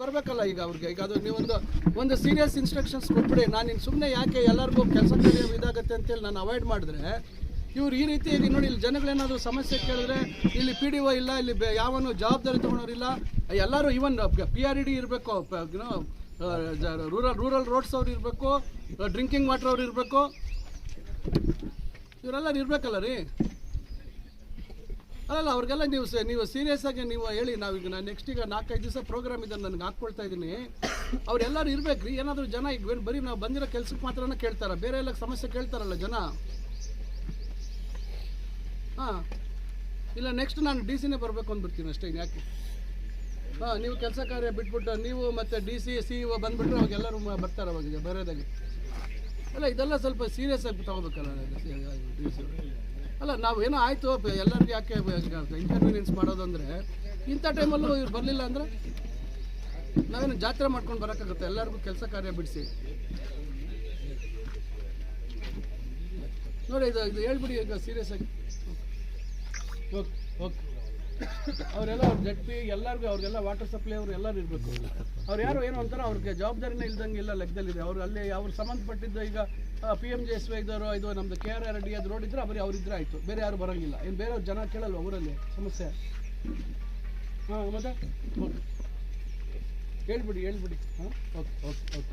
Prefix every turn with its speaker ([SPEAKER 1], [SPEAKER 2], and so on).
[SPEAKER 1] ಬರ್ಬೇಕಲ್ಲ ಈಗ ಅವ್ರಿಗೆ? ಈಗ ಅದು ನೀವೊಂದು, ಒಂದು ಸೀರಿಯಸ್ ಇನ್ಸ್ಟ್ರಕ್ಷನ್ಸ್ ಕೊಟ್ಬಿಡಿ. ನಾನು ಇನ್ನು ಸುಮ್ಮನೆ ಯಾಕೆ ಎಲ್ಲರಿಗೂ ಕೆಲಸ ಇದಾಗುತ್ತೆ ಅಂತೇಳಿ ನಾನು ಅವಾಯ್ಡ್ ಮಾಡಿದ್ರೆ, ಇವ್ರು ಈ ರೀತಿ ಈಗ ನೋಡಿ, ಇಲ್ಲಿ ಜನಗಳೇನಾದರೂ ಸಮಸ್ಯೆ ಕೇಳಿದ್ರೆ, ಇಲ್ಲಿ ಪಿ ಡಿ ಒ ಇಲ್ಲ, ಇಲ್ಲಿ ಯಾವನು ಜವಾಬ್ದಾರಿ ತೊಗೊಳೋರಿಲ್ಲ ಎಲ್ಲರೂ ಇವನ್ ಪಿ ಆರ್ ಇ ಡಿ ಇರಬೇಕು ರೂರಲ್ ರೂರಲ್ ರೋಡ್ಸ್ ಅವ್ರು ಇರಬೇಕು ಡ್ರಿಂಕಿಂಗ್ ವಾಟರ್ ಅವ್ರು ಇರಬೇಕು. ಇವರೆಲ್ಲರೂ ಇರಬೇಕಲ್ಲ ರೀ? ಅಲ್ಲ ಅವ್ರಿಗೆಲ್ಲ ನೀವು ನೀವು ಸೀರಿಯಸ್ ಆಗಿ ನೀವು ಹೇಳಿ, ನಾವೀಗ ನಾನು ನೆಕ್ಸ್ಟ್ ಈಗ ನಾಲ್ಕೈದು ದಿವಸ ಪ್ರೋಗ್ರಾಮ್ ಇದೆ ನನಗೆ ಹಾಕ್ಕೊಳ್ತಾ ಇದ್ದೀನಿ. ಅವ್ರೆಲ್ಲರೂ ರೀ ಏನಾದರೂ ಜನ ಈಗ ಬರೀ ನಾವು ಬಂದಿರೋ ಕೆಲ್ಸಕ್ಕೆ ಮಾತ್ರನೇ ಕೇಳ್ತಾರೆ, ಬೇರೆ ಎಲ್ಲ ಸಮಸ್ಯೆ ಕೇಳ್ತಾರಲ್ಲ ಜನ? ಹಾಂ. ಇಲ್ಲ ನೆಕ್ಸ್ಟ್ ನಾನು ಡಿ ಸಿನೇ ಬರಬೇಕು ಅಂದ್ಬಿಡ್ತೀನಿ ಅಷ್ಟೇ ಯಾಕೆ? ಹಾಂ, ನೀವು ಕೆಲಸ ಕಾರ್ಯ ಬಿಟ್ಬಿಟ್ಟು, ನೀವು ಮತ್ತು ಡಿ ಸಿ ಸಿ ಇ ಬಂದ್ಬಿಟ್ರೆ ಅವಾಗ ಎಲ್ಲರೂ ಮ- ಬರ್ತಾರೆ ಅವಾಗ ಬರೋದಾಗಿ. ಅಲ್ಲ, ಇದೆಲ್ಲ ಸ್ವಲ್ಪ ಸೀರಿಯಸ್ ಆಗಿ ತಗೋಬೇಕಲ್ಲ ಡಿ ಸಿ ಅಲ್ಲ, ನಾವು ಏನೋ ಆಯಿತು ಎಲ್ಲರಿಗೂ ಯಾಕೆ ಇನ್ಕನ್ವೀನಿಯನ್ಸ್ ಮಾಡೋದು ಅಂದ್ರೆ ಇಂಥ ಟೈಮಲ್ಲೂ ಇವ್ರು ಬರಲಿಲ್ಲ ಅಂದರೆ ನಾವೇನು ಜಾತ್ರೆ ಮಾಡ್ಕೊಂಡು ಬರೋಕ್ಕಾಗುತ್ತೆ? ಎಲ್ಲರಿಗೂ ಕೆಲಸ ಕಾರ್ಯ ಬಿಡಿಸಿ. ನೋಡಿ, ಇದು ಇದು ಹೇಳ್ಬಿಡಿ, ಈಗ ಸೀರಿಯಸ್ ಆಗಿ. Okay okay. ಅವರೆಲ್ಲ ಅವ್ರ ಜಡ್ ಪಿ ಎಲ್ಲರಿಗೂ ಅವ್ರಿಗೆಲ್ಲ ವಾಟರ್ ಸಪ್ಲೈ ಅವ್ರು ಎಲ್ಲರೂ ಇರಬೇಕು. ಅವ್ರು ಯಾರು ಏನು ಅಂತಾರೋ ಅವ್ರಿಗೆ ಜವಾಬ್ದಾರಿನೇ ಇಲ್ದಂಗೆ ಇಲ್ಲ ಲೆಕ್ಕದಲ್ಲಿದೆ. ಅವ್ರು ಅಲ್ಲಿ ಅವ್ರು ಸಂಬಂಧಪಟ್ಟಿದ್ದು ಈಗ P M J S Y ಇದ್ದವರು ಇದು ನಮ್ಮದು ಕೆ ಆರ್ ಆರ್ ಡಿ ಅದು ರೋಡ್ ಇದ್ರೆ ಬರೀ ಅವ್ರಿದ್ರೆ ಆಯಿತು. ಬೇರೆ ಯಾರು ಬರೋಂಗಿಲ್ಲ. ಏನು ಬೇರೆ ಜನ ಕೇಳಲ್ವ ಊರಲ್ಲಿ? ಸಮಸ್ಯೆ. ಹಾಂ, ಮತ್ತೆ? ಹೇಳ್ಬಿಡಿ ಹೇಳ್ಬಿಡಿ. ಹಾಂ? Okay okay okay.